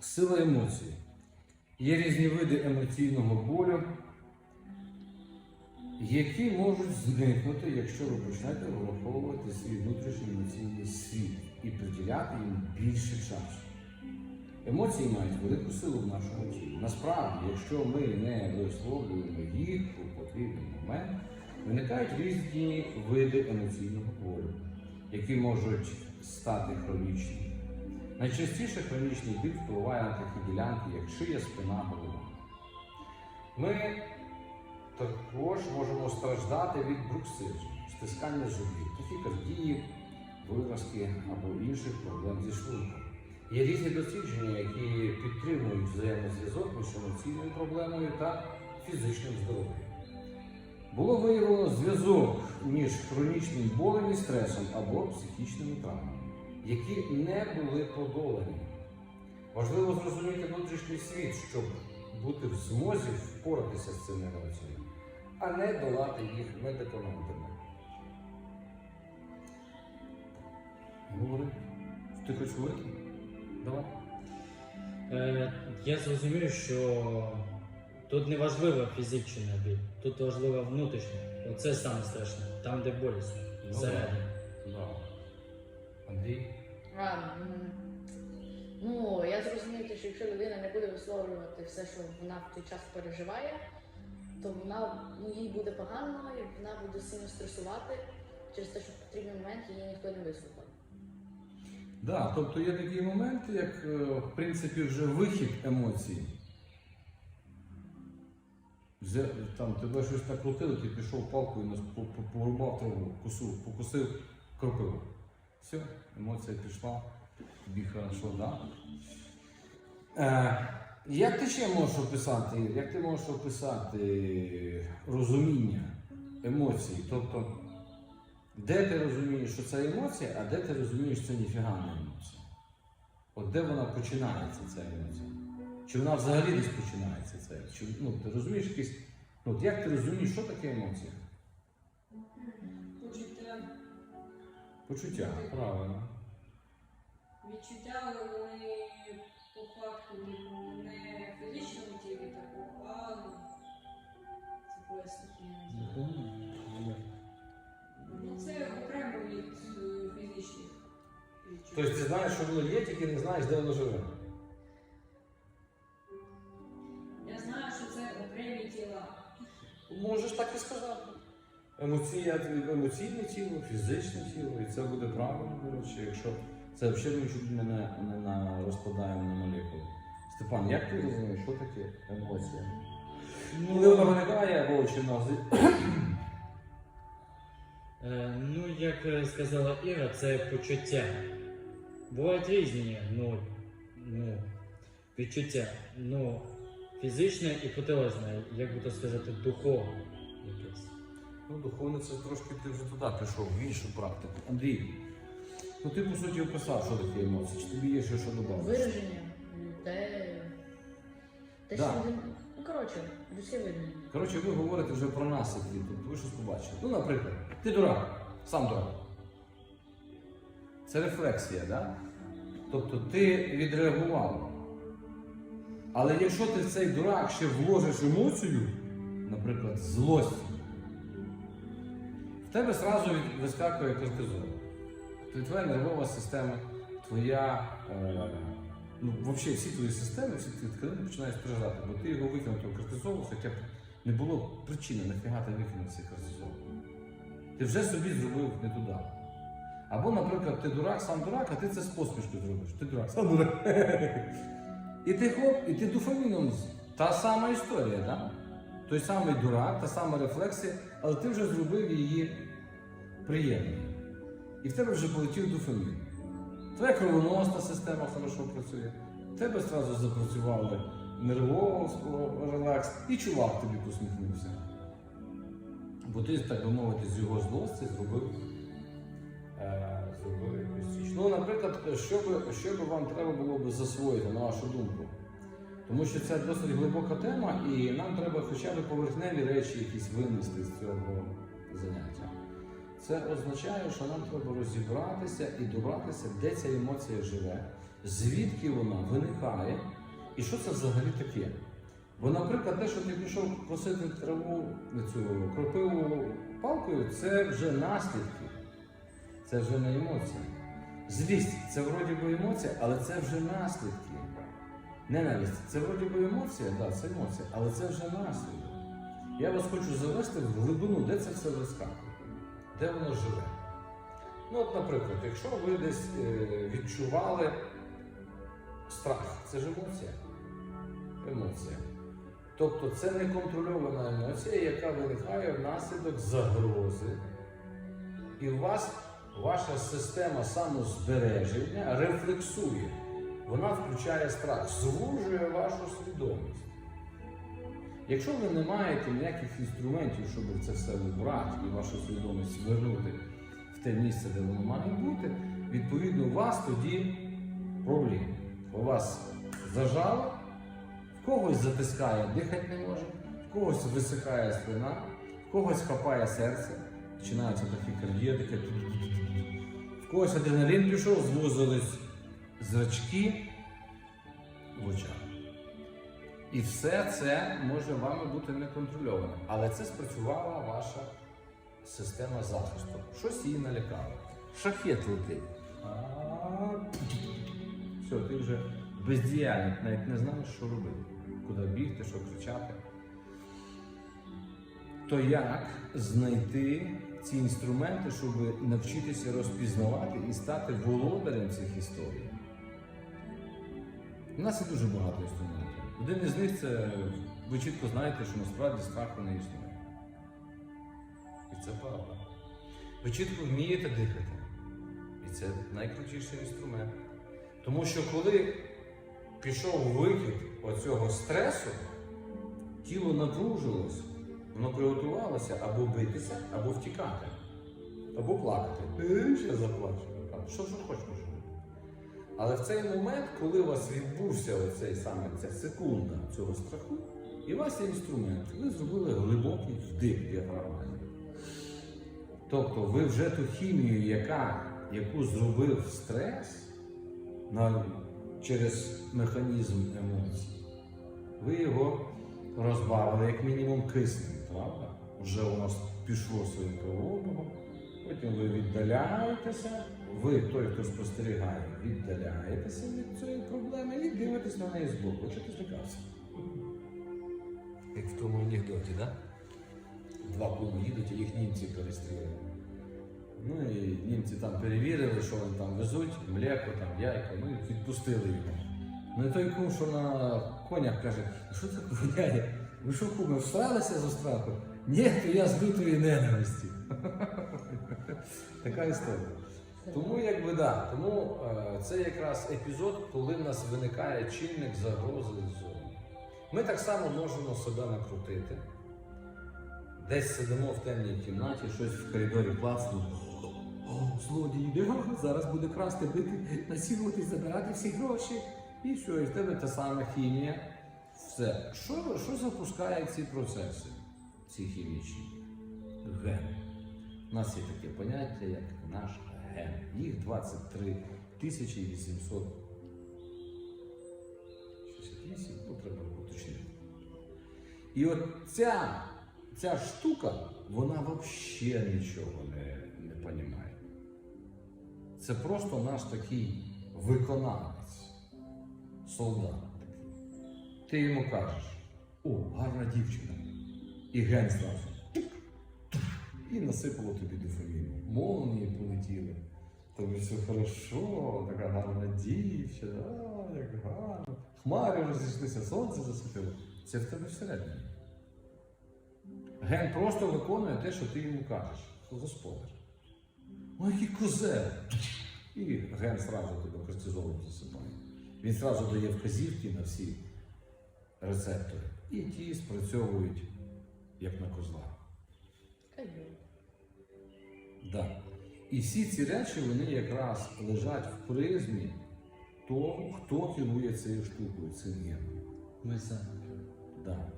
Сила емоцій. Є різні види емоційного болю, які можуть зникнути, якщо ви почнете враховувати свій внутрішній емоційний світ і приділяти їм більше часу. Емоції мають велику силу в нашому тілі. Насправді, якщо ми не висловлюємо їх у потрібний момент, виникають різні види емоційного болю, які можуть стати хронічними. Найчастіше хронічний біль впливає на такі ділянки, як шия, спина, голова. Ми також можемо страждати від бруксизму, стискання зубів, тахікардії, виразки або інших проблем зі шлунком. Є різні дослідження, які підтримують взаємозв'язок між емоційною проблемою та фізичним здоров'ям. Було виявлено зв'язок між хронічним болем і стресом або психічними травмами, які не були подолані. Важливо зрозуміти внутрішній світ, щоб бути в змозі впоратися з цими емоціями, а не долати їх медикаментами. Говори, ти хочеш говорити? Давай. Е, я зрозумів, що тут не важлива фізична біль, тут важлива внутрішня. Оце саме страшне, там, де болісно. Ну, Всередині. Да. Андрій? Ну, я зрозумів, те, що якщо людина не буде висловлювати все, що вона в той час переживає, то вона ну, їй буде погано, і вона буде сильно стресувати через те, що в потрібний момент її ніхто не вислухав. Да, тобто є такі моменти, як е, в принципі вже вихід емоцій. Там тебе щось накрутили, ти пішов палкою, порубав траву, косу, покусив кропиву. Все, емоція пішла, тобі хорошо, да? Е, як ти ще можеш описати, як ти можеш описати розуміння емоцій? Тобто, де ти розумієш, що це емоція, а де ти розумієш, що це ніфіга не емоція? От де вона починається, ця емоція? Чи вона взагалі десь починається це? Чи, ну, ти розумієш якісь. Ну, як ти розумієш, що таке емоція? Почуття, правильно. відчуття вони по факту не в фізичному тілі такого, а це пояснити. Ну це окремо від е, фізичних відчуттів. Тобто ти знаєш, що воно є, тільки не знаєш, де воно живе. Я знаю, що це окремі тіла. Можеш так і сказати. Емоційне тіло, фізичне тіло, і це буде правильно, до речі, якщо це взагалі ми чуть не, на- не на розкладаємо на молекули. Степан, як ти розумієш, що таке емоція? Коли вона виникає або чи нас. Е, ну, як е, сказала Іра, це почуття. Бувають різні ну, ну, відчуття. Ну, фізичне і протилежне, як би то сказати, духовне якесь. Ну, духовне це трошки ти вже туди пішов, в іншу практику. Андрій, ну ти по суті описав, що таке емоції, чи тобі є ще що додати? Вираження, те, те Да. що людина. Ну, коротше, людське вираження. Коротше, ви говорите вже про наслідки, тобто ви щось побачили. Ну, наприклад, ти дурак, сам дурак. Це рефлексія, да? Тобто ти відреагував. Але якщо ти в цей дурак ще вложиш емоцію, наприклад, злость, тебе одразу вискакує кортизол. Тобто твоя нервова система, твоя. Е, ну, взагалі всі твої системи, всі твої тканини починають страждати, бо ти його викинув того кортизолу, хоча б не було причини, нафіга ти викинув цей кортизол. Ти вже собі зробив не туди. Або, наприклад, ти дурак, сам дурак, а ти це з посмішкою зробиш. Ти дурак, сам дурак. І ти хоп, і ти дофаміном. Та сама історія, так? Той самий дурак, та сама рефлексія, але ти вже зробив її приємною. І в тебе вже полетів дофамін. Твоя кровоносна система хорошо працює. В тебе одразу запрацювали нервово релакс, і чувак тобі посміхнувся. Бо ти, так би мовити, з його злості зробив, е, зробив якусь річ. Ну, наприклад, що би, що би вам треба було б засвоїти, на вашу думку? Тому що це досить глибока тема, і нам треба хоча б поверхневі речі якісь винести з цього заняття. Це означає, що нам треба розібратися і добратися, де ця емоція живе, звідки вона виникає і що це взагалі таке. Бо, наприклад, те, що ти пішов косити траву цю кропиву палкою, це вже наслідки, це вже не емоції. Злість це вроді би емоція, але це вже наслідки. Ненависть це вроді би емоція, да, це емоція, але це вже наслідок. Я вас хочу завести в глибину, де це все вискакує, де воно живе. Ну, от, наприклад, якщо ви десь е, відчували страх, це ж емоція. Емоція. Тобто це неконтрольована емоція, яка виникає внаслідок загрози. І у вас ваша система самозбереження рефлексує. Вона включає страх, звужує вашу свідомість. Якщо ви не маєте ніяких інструментів, щоб це все убрати і вашу свідомість звернути в те місце, де воно має бути, відповідно, у вас тоді проблеми. У вас зажало, в когось затискає, дихати не може, в когось висихає спина, в когось хапає серце, починається тахікардія, таке в когось адреналін пішов, звузились зрачки в очах. І все це може вами бути неконтрольоване. Але це спрацювала ваша система захисту. Щось її налякало. Шахет летить. Все, ти вже бездіяльник, навіть не знаєш, що робити, куди бігти, що кричати. То як знайти ці інструменти, щоб навчитися розпізнавати і стати володарем цих історій? У нас є дуже багато інструментів. Один із них це ви чітко знаєте, що насправді страху не існує. І це правда. Ви чітко вмієте дихати. І це найкрутіший інструмент. Тому що коли пішов вихід оцього стресу, тіло напружилось, воно приготувалося або битися, або втікати, або плакати. Ще заплачу. Що ж хочеш? Але в цей момент, коли у вас відбувся оцей саме ця секунда цього страху, і у вас є інструмент, ви зробили глибокий вдих діафрагмальний. Тобто ви вже ту хімію, яка, яку зробив стрес на, через механізм емоцій, ви його розбавили як мінімум киснем, правда? Вже воно пішло своїм кровообігом, потім ви віддаляєтеся, ви, той, хто спостерігає, віддаляєтеся від цієї проблеми і дивитесь на неї збоку. Чи ти злякався? Як в тому анекдоті, так? Да? Два куми їдуть, і їх німці перестріли. Ну і німці там перевірили, що вони там везуть, млеко, там, яйка, ну і відпустили його. Ну і той кум, що на конях каже, що це воняє? Ви що, куми, всралися за страху? Ні, то я з лютої ненависті. така історія. Тому якби да, тому е, це якраз епізод, коли в нас виникає чинник загрози ззовні. Ми так само можемо себе накрутити. Десь сидимо в темній кімнаті, щось в коридорі плацну. О, злодій йде, зараз буде красти, бити, насилувати, забирати всі гроші. І все, і в тебе та сама хімія. Все. Що, що запускає ці процеси, ці хімічні? Ген. У нас є таке поняття, як наш ген. Їх 23 тисячі 800. 68, ну треба уточнити. І от ця, ця штука, вона взагалі нічого не, не розуміє. Це просто наш такий виконавець, солдат. Ти йому кажеш, о, гарна дівчина. І ген зразу. І насипало тобі дофаміну. Молнії полетіли. Тобі все хорошо, така гарна дівчина, а, як гарно. Хмари розійшлися, сонце засвітило. Це в тебе всередині. Ген просто виконує те, що ти йому кажеш. Господар. Ой, який козел. І ген зразу тебе кортизолом засипає. Він зразу дає вказівки на всі рецептори. І ті спрацьовують як на козла. Да. І всі ці речі вони якраз лежать в призмі того, хто керує цією штукою, цим геном. Ми самі. Да.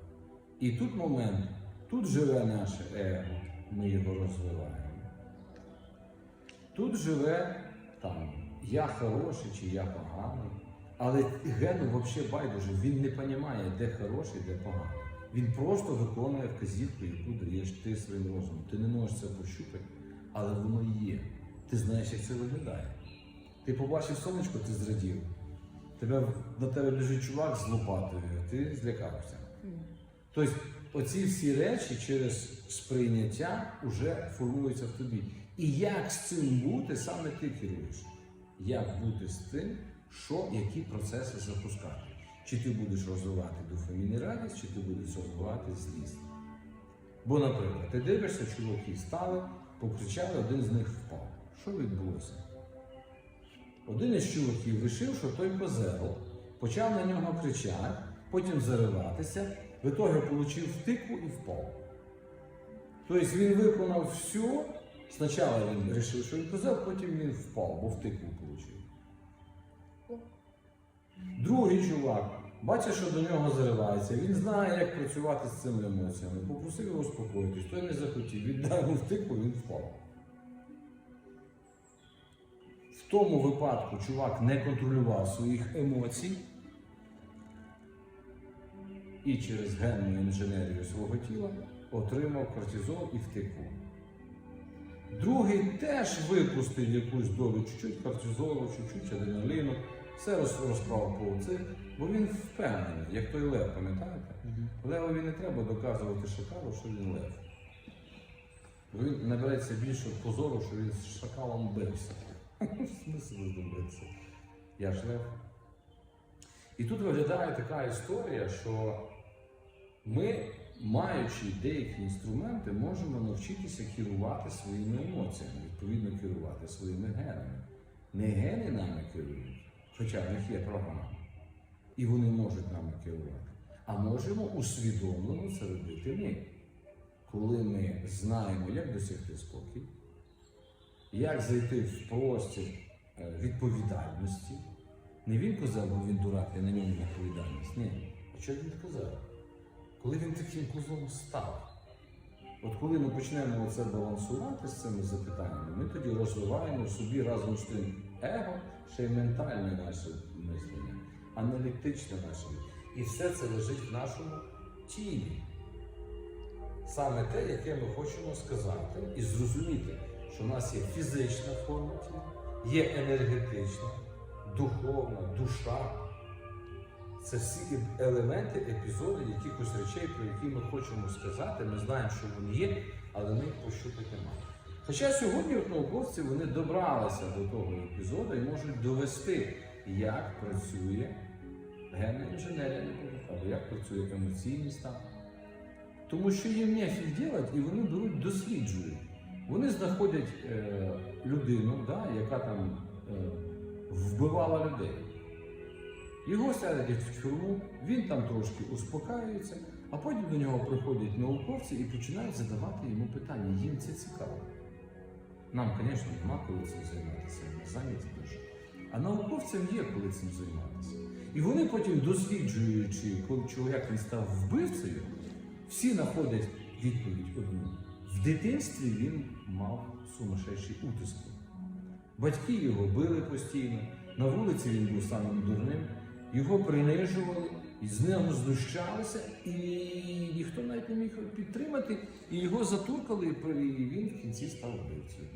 І тут момент, тут живе наше его, ми його розвиваємо. Тут живе там я хороший чи я поганий. Але Гену взагалі байдуже, він не розуміє, де хороший, де поганий. Він просто виконує вказівку, яку даєш ти своїм розумом. Ти не можеш це пощупати, але воно є. Ти знаєш, як це виглядає. Ти побачив сонечко, ти зрадів. Тебе, на тебе біжить чувак з лопатою, ти злякався. Тобто, оці всі речі через сприйняття вже формуються в тобі. І як з цим бути, саме ти керуєш. Як бути з тим, що, які процеси запускати. Чи ти будеш розвивати і радість, чи ти будеш розвивати злість. Бо, наприклад, ти дивишся, чуваки стали, покричали, один з них впав. Що відбулося? Один із чуваків вирішив, що той козел, почав на нього кричати, потім зариватися, в ітогі отримав втику і впав. Тобто він виконав все, спочатку він вирішив, що він козел, потім він впав, бо втику отримав. Другий чувак бачить, що до нього заривається, він знає, як працювати з цими емоціями. Попросив його успокоїтись, той не захотів, віддав йому втику, він впав. В тому випадку чувак не контролював своїх емоцій і через генну інженерію свого тіла отримав кортизол і втеку. Другий теж випустив якусь долю чуть-чуть кортизолу, чуть-чуть адреналіну, все роз- розправив по цих, бо він впевнений, як той лев, пам'ятаєте? Левові не треба доказувати шакалу, що він лев. Бо він набереться більше позору, що він з шакалом бився. Смисл добитися. Я ж лев. І тут виглядає така історія, що ми, маючи деякі інструменти, можемо навчитися керувати своїми емоціями, відповідно керувати своїми генами. Не гени нами керують, хоча в них є програма, і вони можуть нами керувати. А можемо усвідомлено це робити ми. Коли ми знаємо, як досягти спокій, як зайти в простір е, відповідальності. Не він казав, бо він дурак, і на ньому відповідальність. Ні. А що він казав? Коли він таким козлом став? От коли ми почнемо оце балансувати з цими запитаннями, ми тоді розвиваємо собі разом з тим его, ще й ментальне наше мислення, аналітичне наше. І все це лежить в нашому тілі. Саме те, яке ми хочемо сказати, і зрозуміти, що в нас є фізична форма тіла, є енергетична, духовна, душа. Це всі елементи, епізоди якихось речей, про які ми хочемо сказати. Ми знаємо, що вони є, але ми їх пощупати не маємо. Хоча сьогодні от науковці вони добралися до того епізоду і можуть довести, як працює генна інженерія, або як працює емоційний стан. Тому що їм нефіг делать, і вони беруть, досліджують. Вони знаходять е, людину, да, яка там е, вбивала людей. Його садять в тюрму, він там трошки успокаюється, а потім до нього приходять науковці і починають задавати йому питання. Їм це цікаво. Нам, звісно, нема коли цим займатися, ми зайняті дуже. А науковцям є коли цим займатися. І вони потім, досліджуючи, коли чоловік він став вбивцею, всі знаходять відповідь одну. В дитинстві він мав сумасшедші утиски. Батьки його били постійно, на вулиці він був самим дурним, його принижували, і з нього знущалися, і ніхто навіть не міг підтримати, і його затуркали, і він в кінці став вбивцею.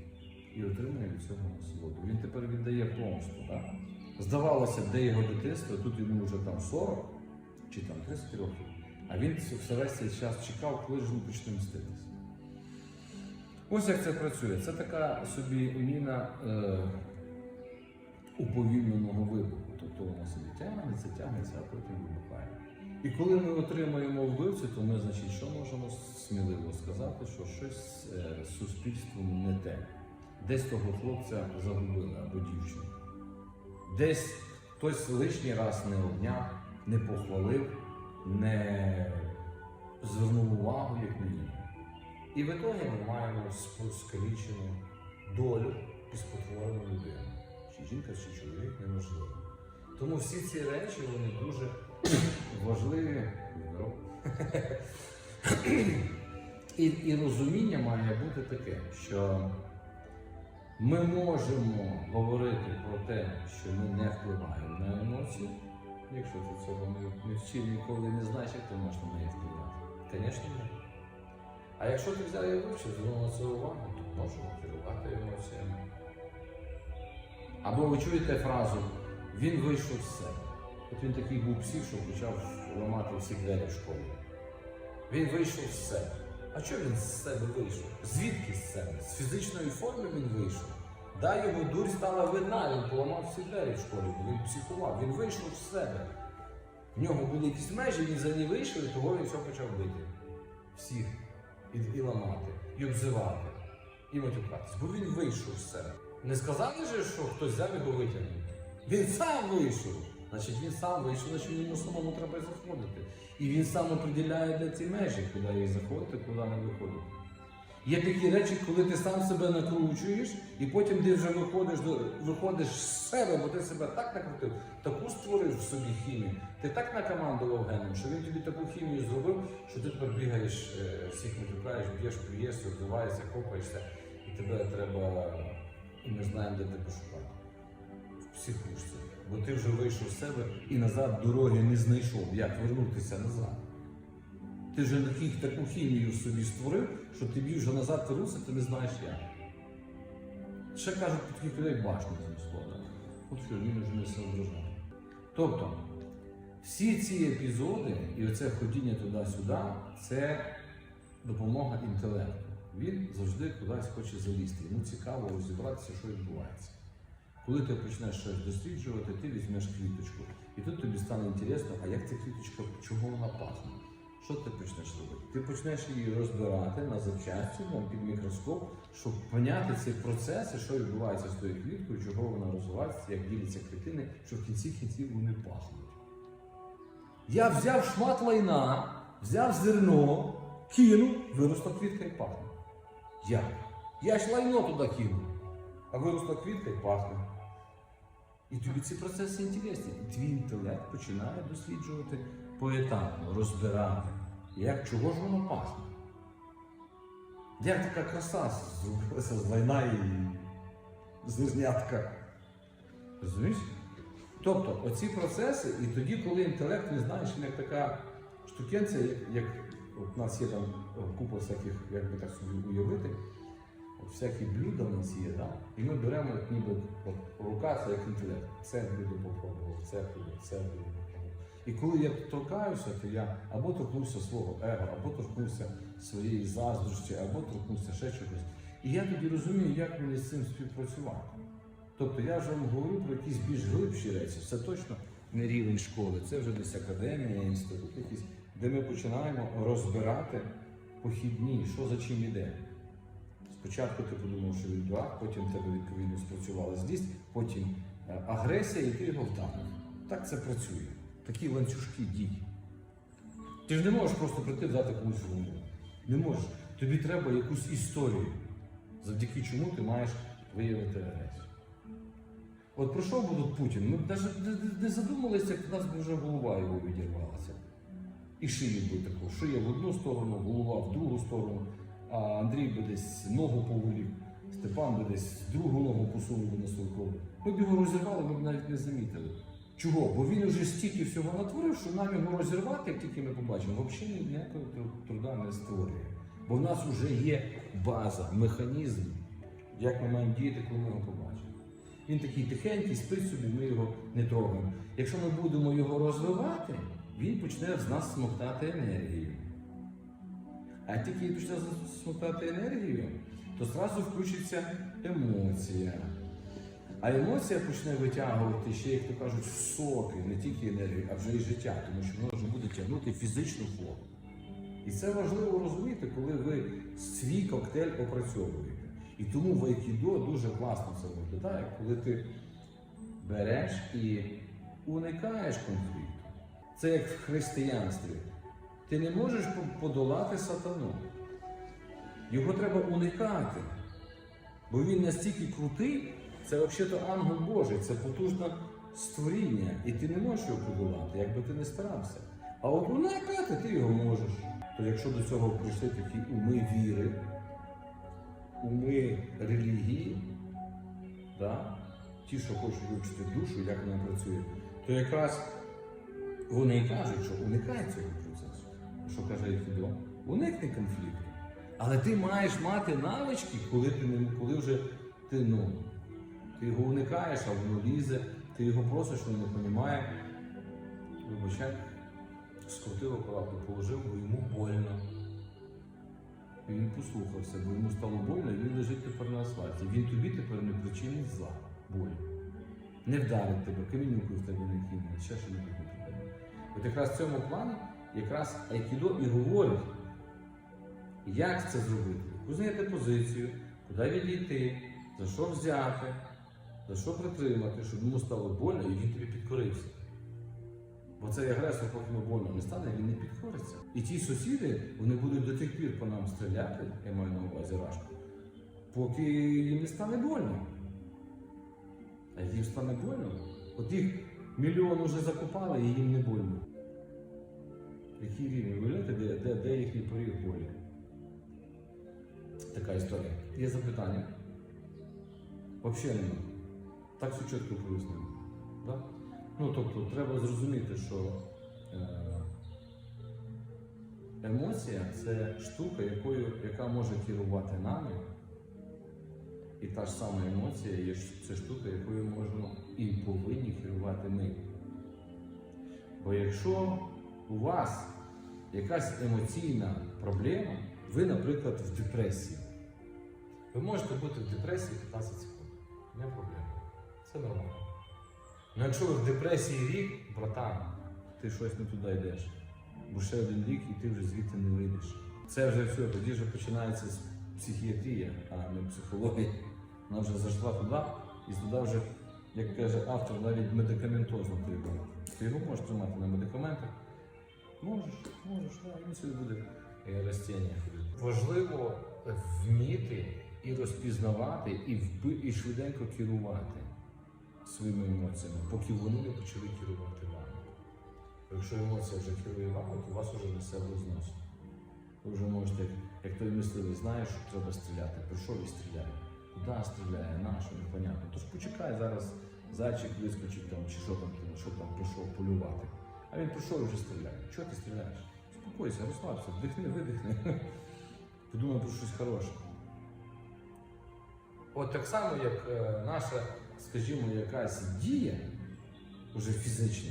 І отримує від цього насолоду. Він тепер віддає помсту. Так? Здавалося, де його дитинство, тут йому вже там 40 чи там 30 років. А він все весь цей час чекав, коли ж він почне мститися. Ось як це працює. Це така собі міна е, уповільненого вибуху. Тобто воно собі тягнеться, тягнеться, а потім вибухає. І коли ми отримаємо вбивцю, то ми, значить, що можемо сміливо сказати, що щось е, з суспільством не те. Десь того хлопця загубили або дівчину. Десь хтось лишній раз не обняв, не похвалив, не звернув увагу, як мінімум. І в ітогі ми маємо скалічену долю і спотворену людину. Чи жінка, чи чоловік неможливо. Тому всі ці речі вони дуже важливі. І, і розуміння має бути таке, що Ми можемо говорити про те, що ми не впливаємо на емоції. Якщо ти цього не, вчив ніколи не знаєш, як ти можеш на неї впливати. Звісно, ні. А якщо ти взяв і вивчив, звернув на це увагу, то можемо керувати емоціями. Або ви чуєте фразу він вийшов з себе. От він такий був псих, що почав ламати всі двері в школі. Він вийшов з себе. А чого він з себе вийшов? Звідки з себе? З фізичної форми він вийшов. Да, його дурь стала видна, він поламав всі двері в школі, бо він психував, він вийшов з себе. В нього були якісь межі, він за них вийшов, і того він все почав бити. Всіх. І, і ламати, і обзивати, і матюкатись. Бо він вийшов з себе. Не сказали же, що хтось взяв його витягнув. Він сам вийшов. Значить, він сам вийшов, значить йому самому треба заходити. І він сам определяє, де ці межі, куди їх заходити, куди не виходити. Є такі речі, коли ти сам себе накручуєш, і потім ти вже виходиш виходиш з себе, бо ти себе так накрутив, таку створив в собі хімію. Ти так накомандував геном, що він тобі таку хімію зробив, що ти тепер бігаєш, е, всіх матюкаєш, б'єш, плюєшся, вбиваєшся, копаєшся, і тебе треба і не знаємо, де тебе шукати. Психушці. Бо ти вже вийшов з себе і назад дороги не знайшов, як вернутися назад. Ти вже таку хімію собі створив, що тобі вже назад вернутися, ти не знаєш як. Ще кажуть, про таких людей цим словом. От що він вже не соображає. Тобто, всі ці епізоди і оце ходіння туди-сюди це допомога інтелекту. Він завжди кудись хоче залізти. Йому цікаво розібратися, що відбувається. Коли ти почнеш щось досліджувати, ти візьмеш квіточку. І тут тобі стане інтересно, а як ця квіточка, чого вона пахне? Що ти почнеш робити? Ти почнеш її розбирати на запчасті, під мікроскоп, щоб поняти ці процеси, що відбувається з тою квіткою, чого вона розвивається, як діляться клітини, що в кінці кінців вони пахнуть. Я взяв шмат лайна, взяв зерно, кинув, виросла квітка і пахне. Як? Я ж лайно туди кинув, а виросла квітка і пахне. І тобі ці процеси інтересні. Твій інтелект починає досліджувати поетапно, розбирати, як чого ж воно пахне. Як така краса зробилася з лайна і зернятка. Розумієш? Тобто оці процеси, і тоді, коли інтелект, не знаєш, він як така штукенця, як, як у нас є там купа всяких, як би так собі уявити, всякі блюда в нас є, да? і ми беремо як ніби от, рука це як інтелект. Це блюдо попробував, це блюдо, це блюдо. І коли я торкаюся, то я або торкнуся свого его, або торкнуся своєї заздрості, або торкнуся ще чогось. І я тоді розумію, як мені з цим співпрацювати. Тобто я вже вам говорю про якісь більш глибші речі. Це точно не рівень школи, це вже десь академія, інститут якийсь, де ми починаємо розбирати похідні, що за чим іде. Спочатку ти подумав, що він дурак, потім в тебе відповідно спрацювала злість, потім е, агресія, і ти його вдарив. Так це працює. Такі ланцюжки дій. Ти ж не можеш просто прийти взяти комусь в. Не можеш. Тобі треба якусь історію, завдяки чому ти маєш виявити агресію. От пройшов би тут Путін, ми навіть не, задумалися, як у нас вже голова його відірвалася. І шиї би таку, шия в одну сторону, голова в другу сторону, а Андрій би десь ногу поволів, Степан би десь другу ногу посунув на Сулкову. Ми б його розірвали, ми б навіть не замітили. Чого? Бо він уже стільки всього натворив, що нам його розірвати, як тільки ми побачимо, взагалі ніякого труда не створює. Бо в нас вже є база, механізм, як ми маємо діяти, коли ми його побачимо. Він такий тихенький, спить собі, ми його не трогаємо. Якщо ми будемо його розвивати, він почне з нас смоктати енергію. А тільки почне смоктати енергію, то зразу включиться емоція. А емоція почне витягувати ще, як то кажуть, соки, не тільки енергію, а вже і життя, тому що воно вже буде тягнути фізичну форму. І це важливо розуміти, коли ви свій коктейль опрацьовуєте. І тому в айкідо дуже класно це виглядає, коли ти береш і уникаєш конфлікту. Це як в християнстві. Ти не можеш подолати сатану. Його треба уникати. Бо він настільки крутий, це взагалі ангел Божий, це потужне створіння. І ти не можеш його подолати, якби ти не старався. А от уникати ти його можеш. То якщо до цього прийшли такі уми віри, уми релігії, да? ті, що хочуть вивчити душу, як вона працює, то якраз вони і кажуть, що уникай цього процесу. Що каже Айкідо? Уникни конфлікту. Але ти маєш мати навички, коли ти коли вже ти ну, ти його уникаєш, а воно лізе, ти його просиш, він не розуміє. Вибачай, скрутив акуратно, положив, бо йому больно. І він послухався, бо йому стало больно, і він лежить тепер на асфальті. Він тобі тепер не причинить зла, болі. Не вдарить тебе, камінюкою в тебе не кине, ще що не буде. От якраз в цьому плані якраз Айкідо і говорить, як це зробити. Яку зайняти позицію, куди відійти, за що взяти, за що притримати, щоб йому стало больно і він тобі підкорився. Бо цей агресор, поки йому больно не стане, він не підкориться. І ті сусіди, вони будуть до тих пір по нам стріляти, я маю на увазі рашку, поки їм не стане больно. А їм стане больно, от їх мільйон уже закопали і їм не больно. Який рівень? Уявляєте, де, де, де їхній поріг болі? Така історія. Є запитання? Взагалі нема. Так все чітко пояснено. Да? Ну, тобто, треба зрозуміти, що е, емоція це штука, якою, яка може керувати нами. І та ж сама емоція є це штука, якою можемо і повинні керувати ми. Бо якщо у вас якась емоційна проблема, ви, наприклад, в депресії. Ви можете бути в депресії 15 секунд. Не проблема. Це нормально. Ну якщо ви в депресії рік, братан, ти щось не туди йдеш. Бо ще один рік і ти вже звідти не вийдеш. Це вже все, тоді вже починається психіатрія, а не психологія. Вона вже зайшла туди, і туди вже, як каже автор, навіть медикаментозно треба. Ти його можеш тримати на медикаментах. Можеш, можеш, так, він сюди буде ростіння. Важливо вміти і розпізнавати, і, вби- і швиденько керувати своїми емоціями, поки вони не почали керувати вами. Якщо емоція вже керує вами, то вас вже несе в рознос. Ви вже можете, як, той мисливий, знає, що треба стріляти, прийшов і стріляє. Куди стріляє, на що, непонятно. Тож почекай, зараз зайчик вискочить там, чи що там, що там прийшов полювати. А він прийшов і вже стріляє. Чого ти стріляєш? Спокойся, розслабся, вдихни, видихни. Подумай про щось хороше. От так само, як е, наша, скажімо, якась дія, вже фізична.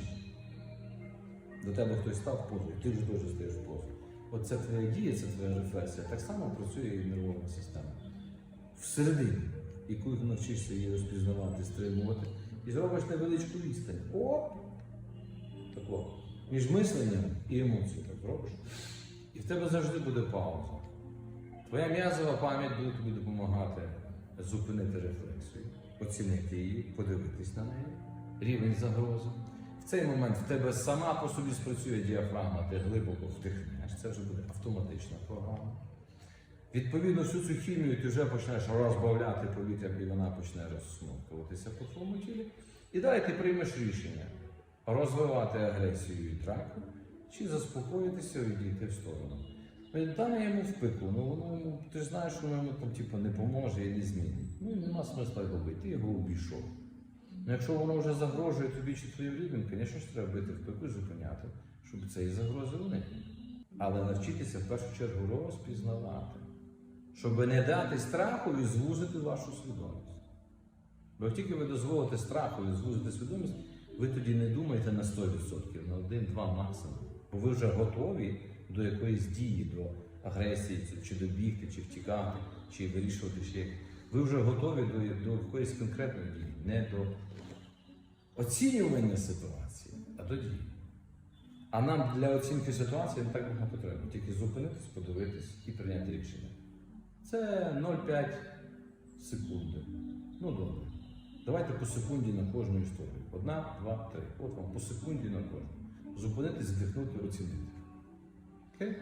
До тебе хтось став позу, і ти вже теж стаєш позу. От це твоя дія, це твоя рефлексія. Так само працює і нервова система. Всередині, і коли ти навчишся її розпізнавати, стримувати, і зробиш невеличку відстань. Оп! Тако. Між мисленням і емоцією так зробиш. І в тебе завжди буде пауза. Твоя м'язова пам'ять буде тобі допомагати зупинити рефлексію, оцінити її, подивитись на неї, рівень загрози. В цей момент в тебе сама по собі спрацює діафрагма, ти глибоко вдихнеш, це вже буде автоматична програма. Відповідно, всю цю хімію ти вже почнеш розбавляти повітря, і вона почне розсмоктуватися по твоєму тілі. І далі ти приймеш рішення розвивати агресію і траку, чи заспокоїтися і відійти в сторону. Ну, Дане йому в пику, ну воно йому, ти ж знаєш, що воно там типу, не поможе і не змінить. Ну і нема смисла його бити, ти його обійшов. Ну якщо воно вже загрожує тобі чи твоїм рідним, звісно ж треба бити в і зупиняти, щоб цієї загрози уникнути. Але навчитися в першу чергу розпізнавати, щоб не дати страхові звузити вашу свідомість. Бо тільки ви дозволите страхові звузити свідомість, ви тоді не думаєте на 100%, на 1-2 максимум. Бо ви вже готові до якоїсь дії, до агресії, чи- добігти, чи втікати, чи вирішувати ще. Ви вже готові до, до якоїсь конкретної дії, не до оцінювання ситуації, а до дії. А нам для оцінки ситуації не так багато треба. Тільки зупинитись, подивитись і прийняти рішення. Це 0,5 секунди. Ну добре. Давайте по секунді на кожну історію. Одна, два, три. От вам по секунді на кожну. Зупинитись, вдихнути, оцінити. Окей?